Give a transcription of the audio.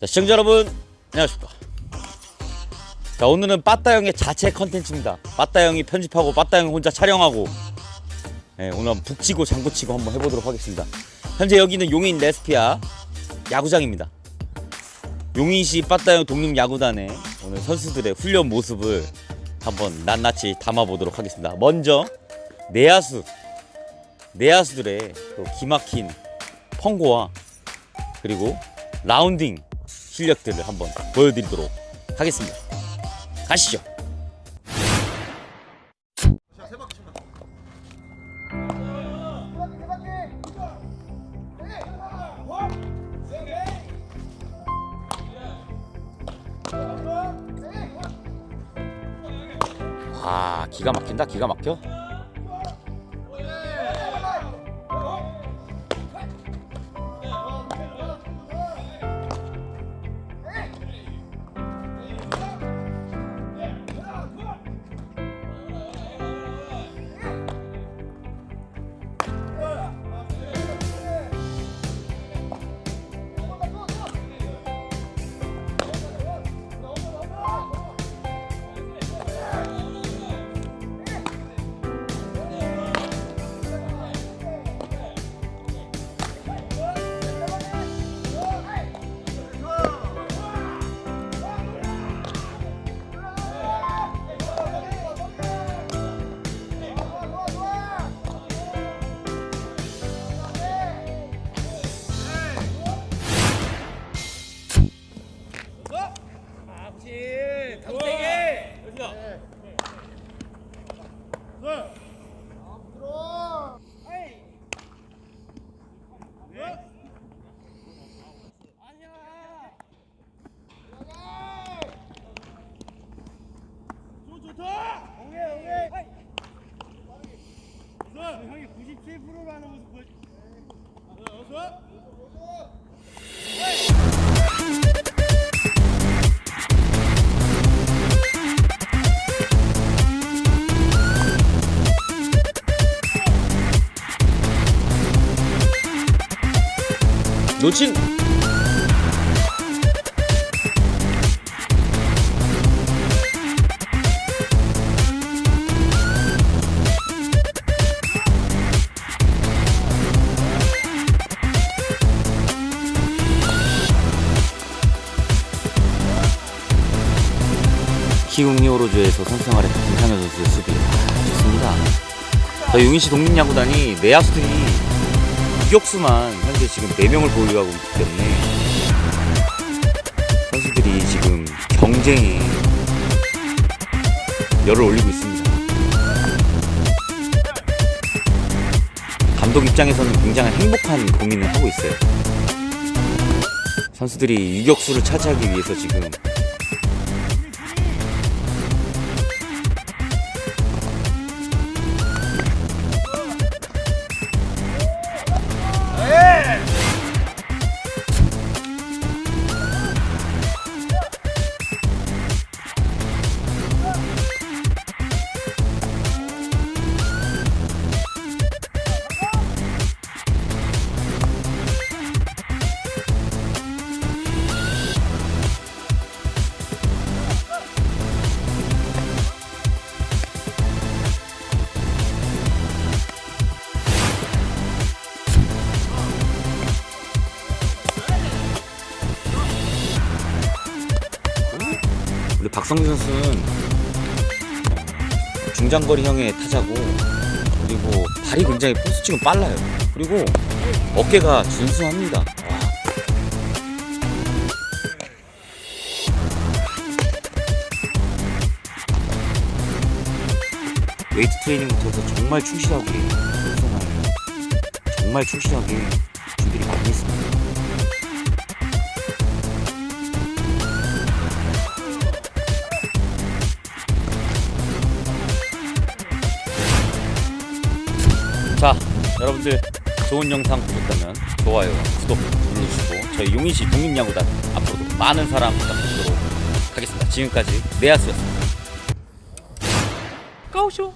자, 시청자 여러분, 안녕하십니까. 자, 오늘은 빠따형의 자체 컨텐츠입니다. 빠따형이 편집하고 빠따형 혼자 촬영하고 예, 오늘 북치고 장구치고 한번 해보도록 하겠습니다. 현재 여기는 용인 레스피아 야구장입니다. 용인시 빠따형 독립야구단의 오늘 선수들의 훈련 모습을 한번 낱낱이 담아보도록 하겠습니다. 먼저 내야수 내야수들의 또 기막힌 펑고와 그리고 라운딩 실력들을 한번 보여드리도록 하겠습니다. 가시죠. 아 기가 막힌다 기가 막혀. 놓친 키움 히어로즈에서 선생활했던 김상현 선수의 수비 아, 좋습니다. 자, 용인시 독립야구단이 내야수들이 유격수만 현재 지금 4명을 보유하고 있기 때문에 선수들이 지금 경쟁에 열을 올리고 있습니다. 감독 입장에서는 굉장히 행복한 고민을 하고 있어요. 선수들이 유격수를 차지하기 위해서 지금 박성준 선수는 어, 중장거리형의 타자고 그리고 발이 굉장히 포스팅은 빨라요. 그리고 어깨가 준수합니다. 와. 웨이트 트레이닝부터 해서 정말 충실하게 정말 충실하게 준비를 많이 했습니다. 여러분들 좋은 영상 보셨다면 좋아요, 구독 눌러주시고 저희 용인시 독립야구단 앞으로도 많은 사랑 부탁드리도록 하겠습니다. 지금까지 네아스였습니다. 까오쇼